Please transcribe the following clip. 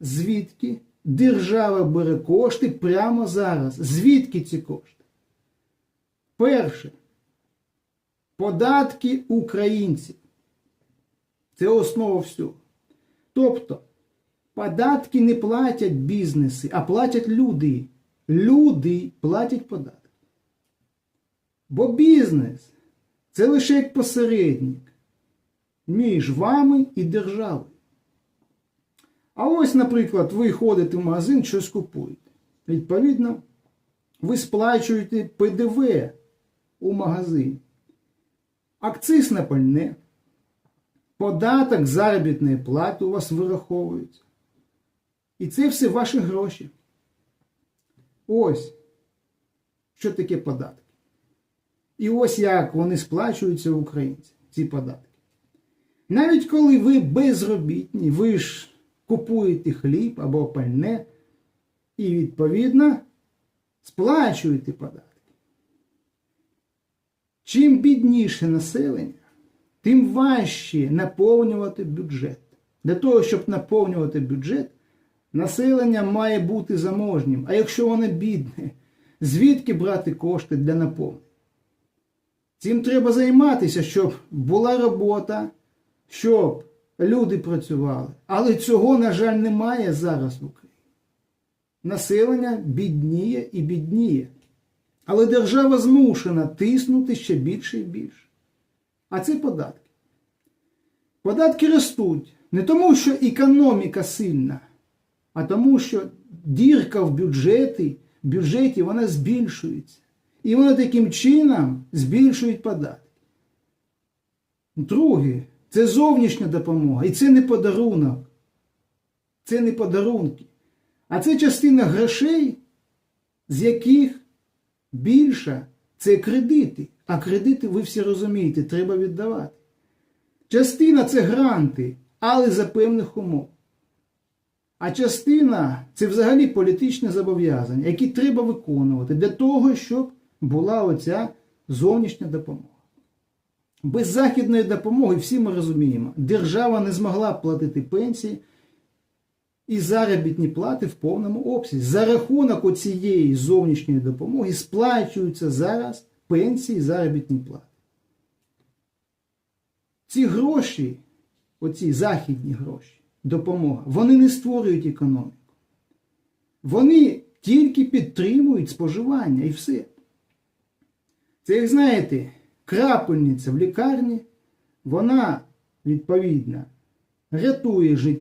звідки держава бере кошти прямо зараз. Звідки ці кошти? Перше. Податки українців. Це основа всього. Тобто, податки не платять бізнеси, а платять люди. Люди платять податки. Бо бізнес це лише як посередник між вами і державою. А ось, наприклад, ви ходите в магазин, щось купуєте. Відповідно, ви сплачуєте ПДВ у магазині. Акциз на пальне, податок заробітної плати у вас вираховується. І це все ваші гроші. Ось, що таке податки. І ось як вони сплачуються українці, ці податки. Навіть коли ви безробітні, ви ж купуєте хліб або пальне і, відповідно, сплачуєте податки. Чим бідніше населення, тим важче наповнювати бюджет. Для того, щоб наповнювати бюджет, населення має бути заможнім. А якщо воно бідне, звідки брати кошти для наповнення? Цим треба займатися, щоб була робота, щоб люди працювали. Але цього, на жаль, немає зараз в Україні. Населення бідніє і бідніє. Але держава змушена тиснути ще більше і більше. А це податки. Податки ростуть не тому, що економіка сильна, а тому, що дірка в бюджеті, бюджеті вона збільшується. І вони таким чином збільшують податки. Друге, це зовнішня допомога. І це не подарунок. Це не подарунки. А це частина грошей, з яких більша це кредити. А кредити, ви всі розумієте, треба віддавати. Частина це гранти, але за певних умов. А частина це взагалі політичне зобов'язання, які треба виконувати для того, щоб була оця зовнішня допомога. Без західної допомоги, всі ми розуміємо, держава не змогла б платити пенсії і заробітні плати в повному обсязі. За рахунок оцієї зовнішньої допомоги сплачуються зараз пенсії і заробітні плати. Ці гроші, оці західні гроші, допомога, вони не створюють економіку. Вони тільки підтримують споживання і все. Це, як знаєте, крапельниця в лікарні, вона, відповідно, рятує життя.